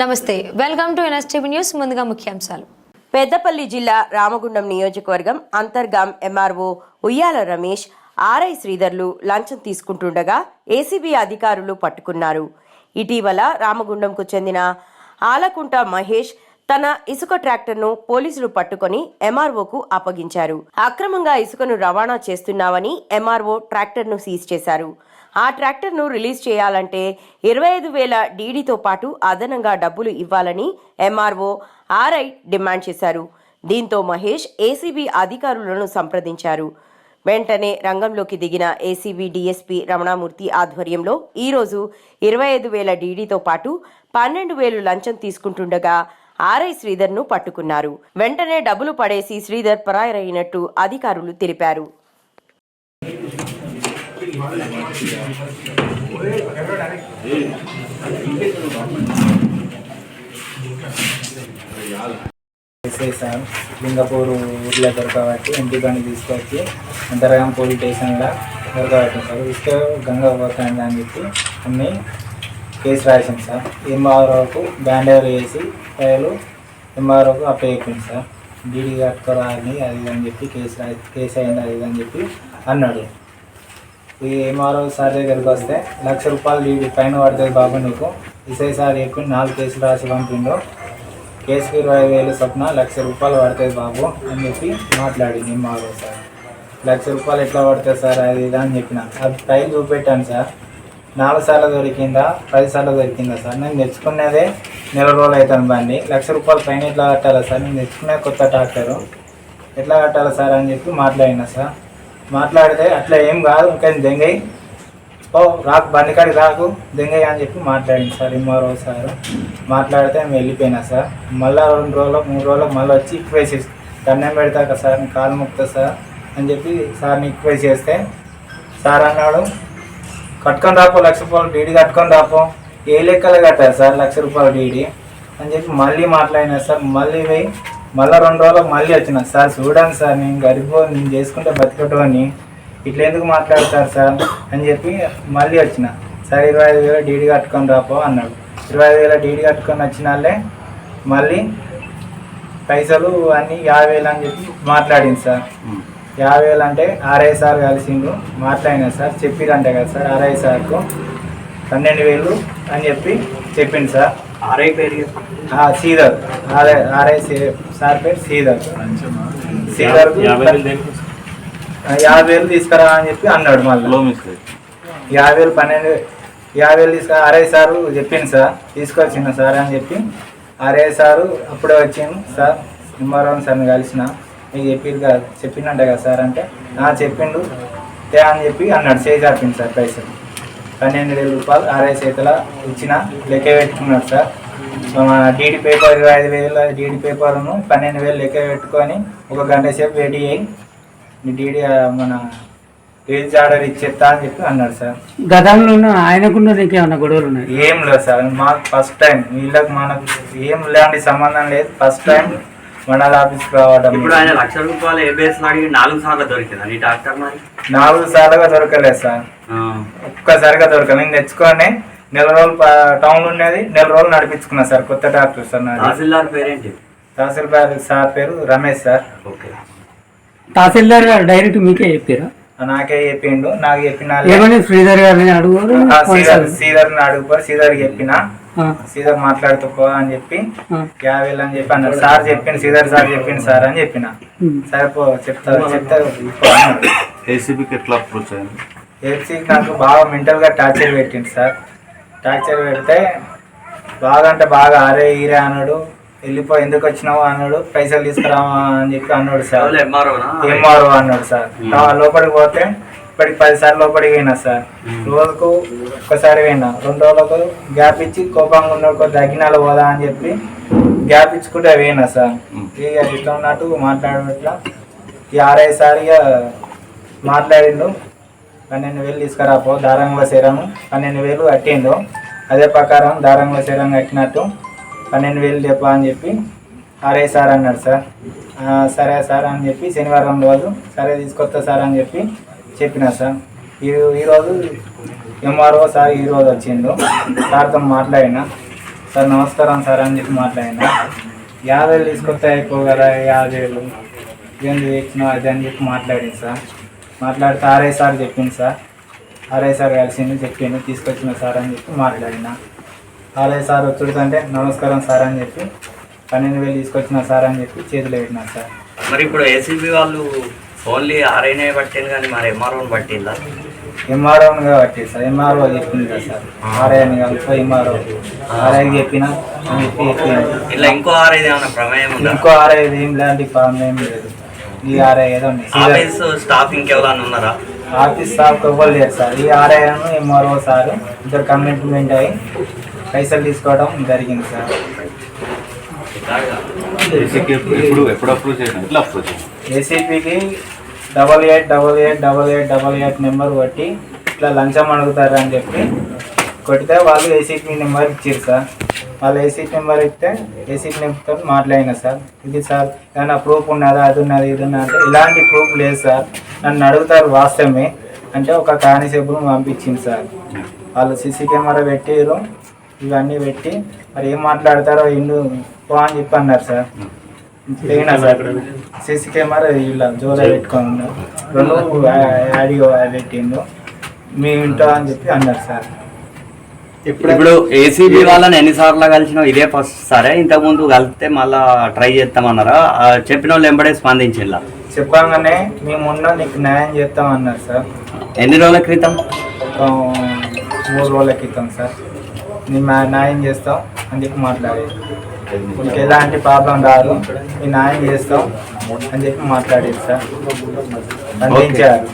నమస్తే. Welcome to NSTV news ముందుగా ముఖ్యాంశాలు. పెద్దపల్లి జిల్లా రామగుండం నియోజకవర్గం అంతర్గాం ఎంఆర్ఓ ఉయ్యాల రమేష్ ఆర్ఐ శ్రీధర్లు లంచం తీసుకుంటుండగా ఏసీబీ అధికారులు పట్టుకున్నారు. ఇటీవల రామగుండంకు చెందిన ఆలకుంట మహేష్ తన ఇసుక ట్రాక్టర్ను పోలీసులు పట్టుకొని ఎంఆర్ఓకు అప్పగించారు. అక్రమంగా ఇసుకను రవాణా చేస్తున్నావని ఎంఆర్ఓ ట్రాక్టర్ను సీజ్ చేశారు. ఆ ట్రాక్టర్ను రిలీజ్ చేయాలంటే ఇరవై ఐదు వేల డీడీతో పాటు అదనంగా డబ్బులు ఇవ్వాలని ఎంఆర్ఓ ఆర్ఐ డిమాండ్ చేశారు. దీంతో మహేష్ ఏసీబీ అధికారులను సంప్రదించారు. వెంటనే రంగంలోకి దిగిన ఏసీబీ డీఎస్పీ రమణామూర్తి ఆధ్వర్యంలో ఈరోజు ఇరవై ఐదు వేల డీడీతో పాటు పన్నెండు వేలు లంచం తీసుకుంటుండగా ఆర్ఐ శ్రీధర్ను పట్టుకున్నారు. వెంటనే డబ్బులు పడేసి శ్రీధర్ పరారైనట్టు అధికారులు తెలిపారు. చేసేసాం లింగపూర్ ఊర్లో దొరకబట్టి ఎంపీ బండి తీసుకొచ్చి అంతరగం పోలీస్ స్టేషన్లో దొరకబట్టింది సార్ ఇస్తే గంగా పోతాండి అని చెప్పి అన్నీ కేసు రాసాం సార్. ఎంఆర్ఓకు బ్యాండేర్ వేసి ఫైలు ఎంఆర్ఓకు అప్లై అయిపోయింది సార్. డీడీ కట్టుకోరా అని అది అని చెప్పి కేసు రా కేసు అయింది అది అని చెప్పి అన్నాడు. ఈ ఎంఆర్ఓ సార్ దగ్గరికి వస్తే లక్ష రూపాయలు ఫైన్ పడుతుంది బాబు నీకు. ఇసై సార్ చెప్పి నాలుగు కేసులు రాసి పంపిండు. కేసుకి ఇరవై వేలు చొప్పున లక్ష రూపాయలు పడుతుంది బాబు అని చెప్పి మాట్లాడింది ఎంఆర్ఓ సార్. లక్ష రూపాయలు ఎట్లా పడుతుంది సార్ అది ఇది అని చెప్పిన. అది ఫైల్ చూపెట్టాను సార్. నాలుగు సార్లు దొరికిందా పది సార్లు దొరికిందా సార్? నేను తెచ్చుకునేదే నెల రోజులు అవుతాను బండి. లక్ష రూపాయలు పైన ఎట్లా కట్టాలా సార్? నేను తెచ్చుకునే కొత్త ట్రాక్టరు. ఎట్లా కట్టాలా సార్ అని చెప్పి మాట్లాడినా సార్. మాట్లాడితే అట్లా ఏం కాదు. ఇంకా దెంగై. ఓ రాకు బండికాడికి రాకు దెంగయ్య అని చెప్పి మాట్లాడింది సార్ ఎంఆర్ఓ సార్. మాట్లాడితే మేము వెళ్ళిపోయినా సార్. మళ్ళీ రెండు రోజులకు మూడు రోజులకు మళ్ళీ వచ్చి రిక్వెస్ట్ చేసి దండం పెడతాక సార్ నీ కాలు ముక్తా సార్ అని చెప్పి సార్ని రిక్వెస్ట్ చేస్తే సార్ అన్నాడు కట్టుకొని రాపో లక్ష రూపాయలు డీడీ కట్టుకొని రాపో. ఏ లెక్కలు కట్టారు సార్ లక్ష రూపాయలు డీడీ? అని చెప్పి మళ్ళీ మాట్లాడినా సార్. మళ్ళీ పోయి మళ్ళీ రెండు రోజులకు మళ్ళీ వచ్చిన. సార్ చూడండి సార్ నేను గరిబో నేను చేసుకుంటే బతికటోని ఇట్లా ఎందుకు మాట్లాడతారు సార్? అని చెప్పి మళ్ళీ వచ్చిన. సార్ ఇరవై ఐదు వేల డీడీ కట్టుకొని రాపో అన్నాడు. ఇరవై ఐదు వేల డీడీ కట్టుకొని వచ్చిన వాళ్ళే మళ్ళీ పైసలు అన్నీ యాభై వేలు అని చెప్పి మాట్లాడింది సార్. యాభై వేలు అంటే ఆర్ఐ సార్ కలిసిండు మాట్లాడినా సార్ చెప్పిరంట కదా సార్ ఆర్ఐ సార్కు పన్నెండు వేలు అని చెప్పి చెప్పింది సార్. ఆర్ఐ పేరు శ్రీధర్ ఆర్ఐ ఆర్ఐ సార్ పేరు శ్రీధర్ శ్రీధర్ యాభై వేలు తీసుకురా అని చెప్పి అన్నాడు మళ్ళీ. యాభై వేలు పన్నెండు యాభై వేలు తీసుకురా. ఆర్ఐ సారు చెప్పింది సార్. తీసుకొచ్చింది సార్ అని చెప్పి. ఆర్ఐ సారు అప్పుడే వచ్చింది సార్. నిమ్మవరం సార్ని కలిసిన. మీకు చెప్పిరు కదా చెప్పిందంట కదా సార్ అంటే "ఆ, చెప్పిండు. తే అని చెప్పి అన్నాడు. చేయి చాపింది సార్ పైసలు. పన్నెండు వేల రూపాయలు ఆర్ఐ చేతుల ఇచ్చిన లెక్క పెట్టుకున్నాడు సార్. డీడీ పేపర్ ఇరవై ఐదు వేల డీడీ పేపర్ను పన్నెండు వేలు లెక్క పెట్టుకొని ఒక గంట సేపు రెడీ అయ్యి డీడీ మన రిలీజ్ ఆర్డర్ ఇచ్చేస్తా అని చెప్పి అన్నాడు సార్. గతంలో ఆయనకున్న నీకు ఏమన్నా గొడవలు ఉన్నాయి? ఏం లేదు సార్. మాకు ఫస్ట్ టైం వీళ్ళకి మనకు ఏం ఇలాంటి సంబంధం లేదు. ఫస్ట్ టైం మండల ఆఫీస్కి రావడం ఇప్పుడు ఆయన లక్ష రూపాయలు ఏ బేస్ అడిగి నాలుగు సార్లు దొరికిందా? నీ డాక్టర్ మరి? నాలుగు సార్లుగా దొరకలేదు సార్. ఒక్కసారిగా దొరకలేదు. నేను తెచ్చుకొని నెల రోజులు టౌన్ ఉన్నది నెల రోజులు నడిపించుకున్నా సార్. కొత్త డాక్టర్ సార్ తహసీల్దార్ పేరేంటి? తహసీల్దార్ సార్ పేరు రమేష్ సార్. ఓకే. తహసీల్దార్ గారు డైరెక్ట్ మీకే చెప్పారా? నాకే చెప్పిండు. నాకు చెప్పిన శ్రీధర్ గారిని అడుగు శ్రీధర్ శ్రీధర్ని అడుగుపో శ్రీధర్ చెప్పిన. శ్రీధర్ మాట్లాడుతూ పో అని చెప్పి యాభై వేలు అని చెప్పి అన్నాడు. సార్ చెప్పింది శ్రీధర్ సార్ చెప్పింది సార్ అని చెప్పిన. సరే పో చెప్తా చెప్తా పో అన్నాడు ఏసీబీకి ఎట్లా అప్రోచ్ అయింది? ఏసీ నాకు బాగా మెంటల్గా టార్చర్ పెట్టింది సార్. టార్చర్ పెడితే బాగా అంటే బాగా ఆరే ఈరే అన్నాడు. వెళ్ళిపో ఎందుకు వచ్చినావు అన్నాడు. పైసలు తీసుకురావా అని చెప్పి అన్నాడు సార్. ఎంఆర్ఓ అన్నాడు సార్. ఆ లోపలికి పోతే ఇప్పటికి పది సార్లు లోపలికి పోయినా సార్. రోజుకు ఒక్కసారి పోయినా. రెండు రోజులకు గ్యాప్ ఇచ్చి కోపంగా ఉన్న తగ్గినాలు పోదా అని చెప్పి గ్యాప్ ఇచ్చుకుంటే పోయినా సార్. ఇక ఇట్లా ఉన్నట్టు మాట్లాడట్లా ఈ ఆర్ఐ సార్ ఇక మాట్లాడిండు. పన్నెండు వేలు తీసుకురాపో దారంగా శరము పన్నెండు వేలు కట్టిండు. అదే ప్రకారం దారంగా శరం కట్టినట్టు పన్నెండు వేలు చెప్పా అని చెప్పి ఆర్ఐ సార్ అన్నాడు సార్. "ఆ, సరే సార్ అని చెప్పి శనివారం రోజు సరే తీసుకొస్తా సార్ అని చెప్పి చెప్పిన సార్. ఈ ఈరోజు ఎంఆర్ఓ సార్ ఈరోజు వచ్చిండు. సార్తో మాట్లాడిన. సార్ నమస్కారం సార్ అని చెప్పి మాట్లాడినా. యాభై వేలు తీసుకొస్తే అయిపో కదా యాభై వేలు? ఏంది చేసినా అది అని చెప్పి మాట్లాడింది సార్. మాట్లాడితే ఆర్ఐ సార్ చెప్పింది సార్. ఆర్ఐ సార్ కలిసింది చెప్పింది తీసుకొచ్చిన సార్ అని చెప్పి మాట్లాడిన. ఆర్ఐ సార్ వచ్చుడుతుంటే నమస్కారం సార్ అని చెప్పి పన్నెండు వేలు తీసుకొచ్చిన సార్ అని చెప్పి చేతులు పెట్టినా సార్. మరి ఇప్పుడు ఏసీబీ వాళ్ళు ఓన్లీ ఆర్ఐనే పట్టింది కానీ మరి ఎంఆర్ఓని పట్టిందా? ఎంఆర్ఓగా పట్టింది సార్ ఎంఆర్ఓ చెప్పింది కదా సార్. ఆర్ఐ అని కలిపి ఎంఆర్ఓ ఆర్ఐ చెప్పిన అని చెప్పి చెప్పింది ఇలా ఇంకో ఆర్ఐ ఏమైనా ప్రమేయం ఉందా? ఇంకో ఆర్ఐ ఏం లాంటి ప్రాబ్లం ఏం లేదు. ఈ ఆర్ఐ ఏదో ఆఫీస్ స్టాఫ్ ఇంకెవరన్నా ఉన్నారా? ఆఫీస్ స్టాఫ్ ఎవ్వరు లేరు సార్. ఈ ఆర్ఐ ఎంఆర్ఓ సార్ ఇద్దరు కమిట్మెంట్ అయ్యి పైసలు తీసుకోవడం జరిగింది sir. ఏసీపీకి double eight double eight double eight double eight number కొట్టి ఇట్లా లంచం అడుగుతారు అని చెప్పి కొడితే వాళ్ళు ఏసీపీ నెంబర్ ఇచ్చారు సార్. వాళ్ళు ఏసీపీ నెంబర్ ఇస్తే ఏసీపీ నెంబర్తో మాట్లాడిన సార్. ఇది సార్ ఏమైనా ప్రూఫ్ ఉన్నదా అది ఉన్నది ఇది ఉన్నది అంటే ఇలాంటి ప్రూఫ్ లేదు సార్. నన్ను అడుగుతారు వాస్తవమే. అంటే ఒక కానిసేపును పంపించింది సార్. వాళ్ళు సీసీ కెమెరా పెట్టారు ఇవన్నీ పెట్టి మరి ఏం మాట్లాడతారో ఎన్ను పో అని చెప్పి అన్నారు సార్. సీసీ కెమెరా ఇలా జోలో పెట్టుకొని ఉన్నారు రెండు ఆడియో పెట్టిండు. మీ ఇంట్లో అని చెప్పి అన్నారు సార్. ఇప్పుడు ఏసీబీ వాళ్ళని ఎన్నిసార్లు కలిసినావు? ఇదే ఫస్ట్ సరే ఇంతకుముందు కలిస్తే మళ్ళా ట్రై చేస్తామన్నారా? చెప్పిన వాళ్ళు ఎంబడే స్పందించిందా చెప్పగానే మేము ఉన్న నీకు న్యాయం చేస్తాం అన్నారు సార్. ఎన్ని రోజుల క్రితం? మూడు రోజుల క్రితం సార్. మేము న్యా- న్యాయం చేస్తాం అని చెప్పి మాట్లాడేది మీకు ఎలాంటి ప్రాబ్లం రాదు. మీ న్యాయం చేస్తాం అని చెప్పి మాట్లాడేది సార్. అందించారు.